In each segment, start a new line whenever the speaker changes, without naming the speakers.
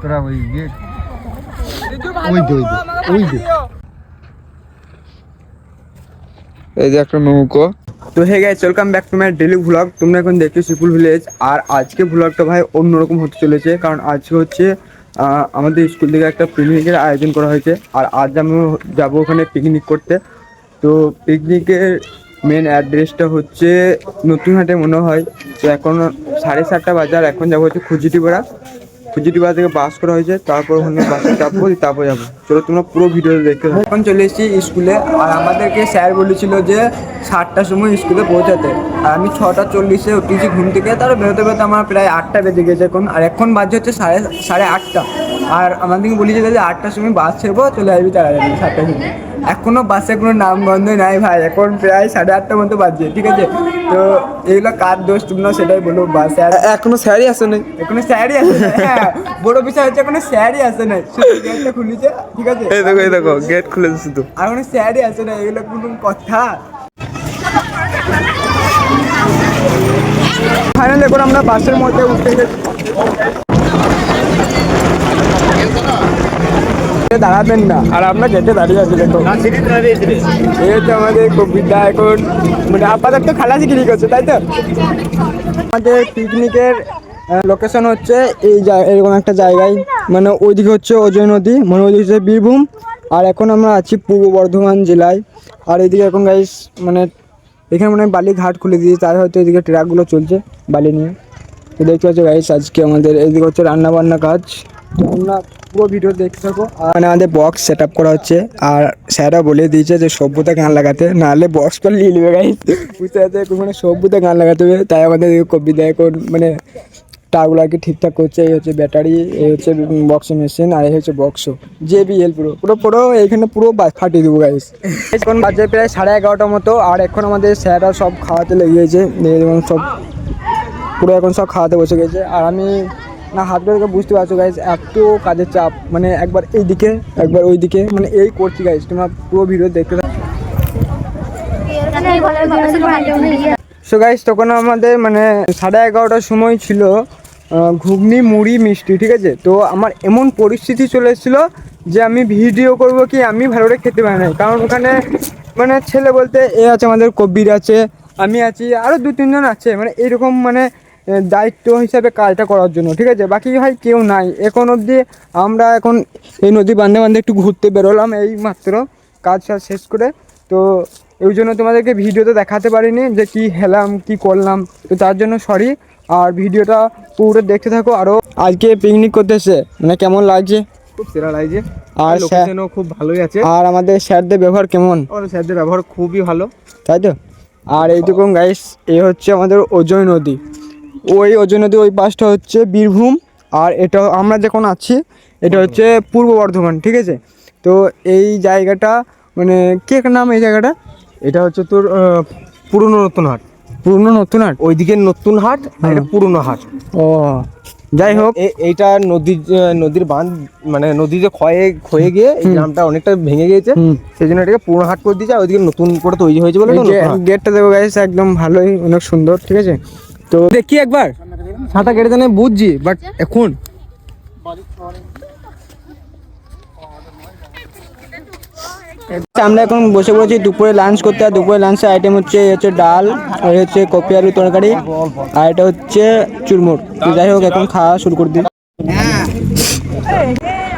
তোরা ওই ইয়ে ওই দে ওই দে
এই যে একটা নৌকো। তো hey guys welcome back to my daily vlog তোমরা এখন দেখছ সিপুল ভিলেজ আর আজকে ভ্লগটা ভাই অন্যরকম হতে চলেছে কারণ আজকে হচ্ছে আমাদের স্কুল থেকে একটা পিকনিকের আয়োজন করা হয়েছে। আর আজ আমি যাব ওখানে পিকনিক করতে। তো পিকনিকের মেন অ্যাড্রেসটা হচ্ছে নতুনহাটে মনে হয়। তো এখন সাড়ে সাতটা বাজার এখন যাব হচ্ছে খুজিটিপাড়া খুজিটিপাড়া থেকে বাস করা হয়েছে, তারপর ওখানে বাসে চাপবো তারপর যাব। চলো তোমরা পুরো ভিডিও দেখতে। এখন চলে এসেছি স্কুলে, আর আমাদেরকে স্যার বলেছিল যে সাতটার সময় স্কুলে পৌঁছাতে। আর আমি ছটা চল্লিশে উঠেছি ঘুম থেকে, তারপর বেরোতে বেরোতে আমার প্রায় আটটা বেজে গেছে এখন। আর এখন বাজে হচ্ছে সাড়ে সাড়ে আটটা। আর আমাদেরকে বলেছে যে আটটার সময় বাস ছেড়বো চলে আসবি তাড়াতাড়ি সাতটার সময়। এখনও বাসে কোনো নাম গন্ধ নাই ভাই এখন প্রায় সাড়ে আটটা মতো বাজছে ঠিক আছে? তো এগুলো কার দোষ তোমরা সেটাই বলো বা স্যার
এখনও স্যারই আসে নাই?
এখনও স্যারই আসে নাই হ্যাঁ বড় বিষয় হচ্ছে এখনও স্যারই আসে নাই শুধু গেটটা খুলেছে ঠিক আছে?
এই দেখো এই দেখো গেট খুলে শুধু।
আর কোনো স্যারই আসে না এগুলো কোনো কথা। ফাইনালি এখন আমরা বাসের মধ্যে উঠে গেছি। দাঁড়াবেন না। আর আমরা গেটে দাঁড়িয়ে আছি, দেখো। হচ্ছে আমাদের কবিতা এখন মানে আপাতত খালাসি গিরি করছে, তাই তো? আমাদের পিকনিকের লোকেশন হচ্ছে এই এরকম একটা জায়গায়। মানে ওইদিকে হচ্ছে অজয় নদী মানে ওইদিকে হচ্ছে বীরভূম। আর এখন আমরা আছি পূর্ব বর্ধমান জেলায়। আর এদিকে এখন গাইস মানে এখানে মানে বালি ঘাট খুলে দিয়েছে, তার হয়তো এদিকে ট্রাকগুলো চলছে বালি নিয়ে। দেখতে পাচ্ছ গাইস আজকে আমাদের এইদিকে হচ্ছে রান্না বান্না কাজ। তোমরা পুরো ভিডিও দেখতে থাকো। আর আমাদের বক্স সেট আপ করা হচ্ছে। আর স্যাররা বলে দিয়েছে যে সভ্যতা গান লাগাতে। নাহলে বক্স করে নিয়ে নেবে গাইস বুঝতে পারছে? এখন মানে সভ্যতা গান লাগাতে হবে। তাই আমাদের কবিতা এখন মানে টারগুলো আর ঠিকঠাক করছে। এই হচ্ছে ব্যাটারি এই হচ্ছে বক্স মেশিন আর এই হচ্ছে বক্স জে বি এল পুরো। পুরো পুরো এইখানে পুরো ফাটিয়ে দেবো গাইস এখন বাজে প্রায় সাড়ে এগারোটার মতো। আর এখন আমাদের স্যাররা সব খাওয়াতে লেগে গেছে এবং সব পুরো এখন সব খাওয়াতে বসে গেছে। আর আমি না, হাত ধরে বুঝতে পারছ গাইজ এত কাজের চাপ। মানে একবার এই দিকে একবার ওই দিকে মানে এই করছি গাইজ তোমরা পুরো ভিডিও দেখতে সো গাইজ তখন আমাদের মানে সাড়ে এগারোটার সময় ছিল ঘুগনি, মুড়ি, মিষ্টি, ঠিক আছে? তো আমার এমন পরিস্থিতি চলে এসেছিল যে আমি ভিডিও করব কি, আমি ভালো করে খেতে পারি না কারণ ওখানে মানে ছেলে বলতে এ আছে, আমাদের কবির আছে, আমি আছি আরও দু তিনজন আছে। মানে এরকম মানে দায়িত্ব হিসাবে কাজটা করার জন্য ঠিক আছে? বাকি ভাই কেউ নাই। এখন অবধি আমরা এখন এই নদী বান্ধে বান্ধে একটু ঘুরতে বেরোলাম এই মাত্র। কাজ শেষ করে। তো এই জন্য তোমাদেরকে ভিডিওতে দেখাতে পারিনি যে কি হেলাম কি করলাম। তো তার জন্য সরি আর ভিডিওটা পুরো দেখতে থাকো। আরও আজকে পিকনিক করতে এসে মানে কেমন লাগছে?
খুব সেরা লাগছে।
আর
লোকেশনও খুব ভালোই আছে।
আর আমাদের স্যারদের ব্যবহার কেমন?
আমাদের স্যারদের ব্যবহার খুবই ভালো।
তাই তো? আর এইটুকু গাইস এ হচ্ছে আমাদের অজয় নদী। ওই অজয় নদী ওই পাশটা হচ্ছে বীরভূম আর এটা আমরা যখন আছি এটা হচ্ছে পূর্ব বর্ধমান ঠিক আছে? তো এই জায়গাটা মানে কে নাম এই জায়গাটা?
এটা হচ্ছে তোর পুরনো নতুন হাট।
পুরনো নতুন হাট?
ওইদিকে নতুন হাট আর এটা পুরনো হাট।
ও যাই হোক।
এইটা নদীর নদীর বাঁধ মানে নদী যে ক্ষয়ে ক্ষয়ে গিয়ে এই গ্রামটা অনেকটা ভেঙে গিয়েছে সেই জন্য এটাকে পুরনো হাট করে দিয়েছে আর ওইদিকে নতুন করে তৈরি হয়েছে বলে
গেটটা দেখো গাইস একদম ভালোই অনেক সুন্দর ঠিক আছে? তো
দেখি একবার। সাঁতার কেটে জানে বুঝছি বাট এখন।
আমরা এখন বসে পড়েছি দুপুরে লাঞ্চ করতে। আর দুপুরে লাঞ্চের আইটেম হচ্ছে হচ্ছে ডাল, আর হচ্ছে কপি আলু তরকারি, আর এটা হচ্ছে চুরমুর। তো যাই হোক, এখন খাওয়া শুরু করে দিন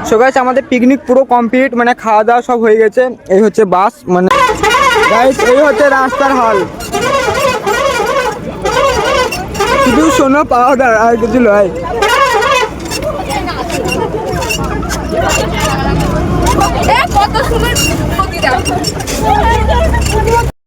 সো গাইস আমাদের পিকনিক পুরো কমপ্লিট মানে খাওয়া দাওয়া সব হয়ে গেছে। এই হচ্ছে বাস মানে গাইস এই হচ্ছে রাস্তার হাল শুধু সোনো পাউডার আর কিছু নয়।